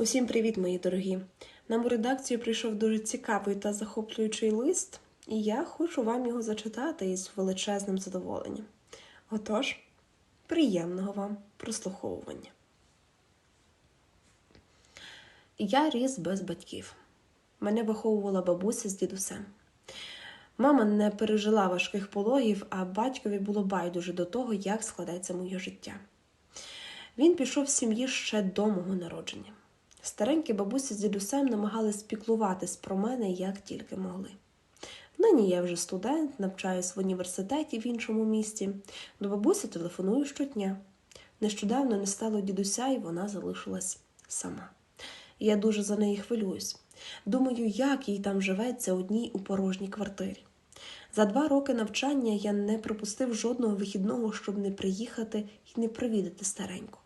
Усім привіт, мої дорогі! Нам у редакцію прийшов дуже цікавий та захоплюючий лист, і я хочу вам його зачитати із величезним задоволенням. Отож, приємного вам прослуховування. Я ріс без батьків. Мене виховувала бабуся з дідусем. Мама не пережила важких пологів, а батькові було байдуже до того, як складається моє життя. Він пішов з сім'ї ще до мого народження. Старенькі бабусі з дідусем намагались піклуватись про мене як тільки могли. Нині я вже студент, навчаюсь в університеті в іншому місті. До бабусі телефоную щодня. Нещодавно не стало дідуся, і вона залишилась сама. Я дуже за неї хвилююсь. Думаю, як їй там живеться одній у порожній квартирі. За два роки навчання я не пропустив жодного вихідного, щоб не приїхати і не провідати стареньку.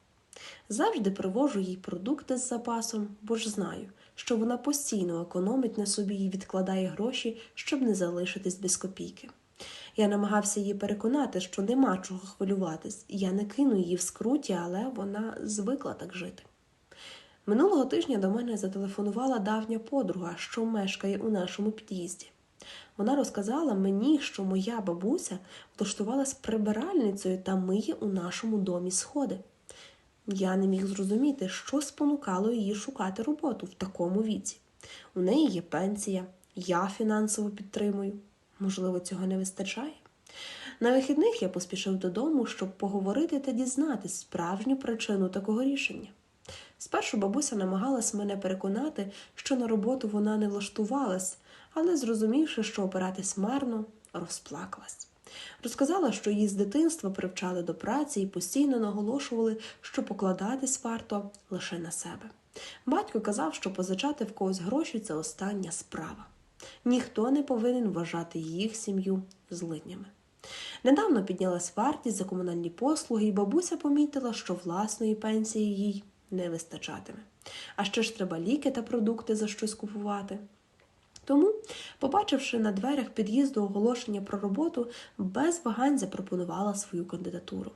Завжди привожу їй продукти з запасом, бо ж знаю, що вона постійно економить на собі і відкладає гроші, щоб не залишитись без копійки. Я намагався її переконати, що нема чого хвилюватись, я не кину її в скруті, але вона звикла так жити. Минулого тижня до мене зателефонувала давня подруга, що мешкає у нашому під'їзді. Вона розказала мені, що моя бабуся влаштувалась прибиральницею та миє у нашому домі сходи. Я не міг зрозуміти, що спонукало її шукати роботу в такому віці. У неї є пенсія, я фінансово підтримую. Можливо, цього не вистачає. На вихідних я поспішив додому, щоб поговорити та дізнатись справжню причину такого рішення. Спершу бабуся намагалась мене переконати, що на роботу вона не влаштувалась, але, зрозумівши, що опиратись марно, розплакалась. Розказала, що її з дитинства привчали до праці і постійно наголошували, що покладатись варто лише на себе. Батько казав, що позичати в когось гроші це остання справа. Ніхто не повинен вважати їх сім'ю злиднями. Недавно піднялась вартість за комунальні послуги, і бабуся помітила, що власної пенсії їй не вистачатиме. А ще ж треба ліки та продукти за щось купувати. Тому, побачивши на дверях під'їзду оголошення про роботу, без вагань запропонувала свою кандидатуру.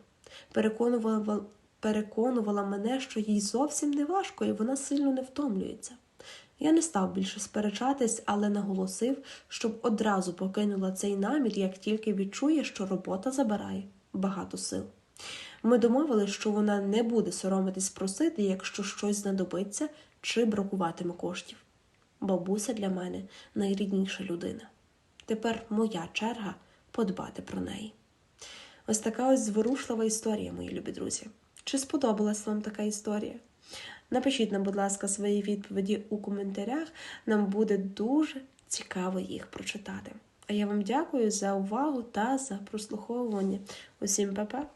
Переконувала, переконувала мене, що їй зовсім не важко і вона сильно не втомлюється. Я не став більше сперечатись, але наголосив, щоб одразу покинула цей намір, як тільки відчує, що робота забирає багато сил. Ми домовились, що вона не буде соромитись просити, якщо щось знадобиться чи бракуватиме коштів. Бабуся для мене найрідніша людина. Тепер моя черга подбати про неї. Ось така ось зворушлива історія, мої любі друзі. Чи сподобалась вам така історія? Напишіть нам, будь ласка, свої відповіді у коментарях. Нам буде дуже цікаво їх прочитати. А я вам дякую за увагу та за прослуховування. Усім па-па!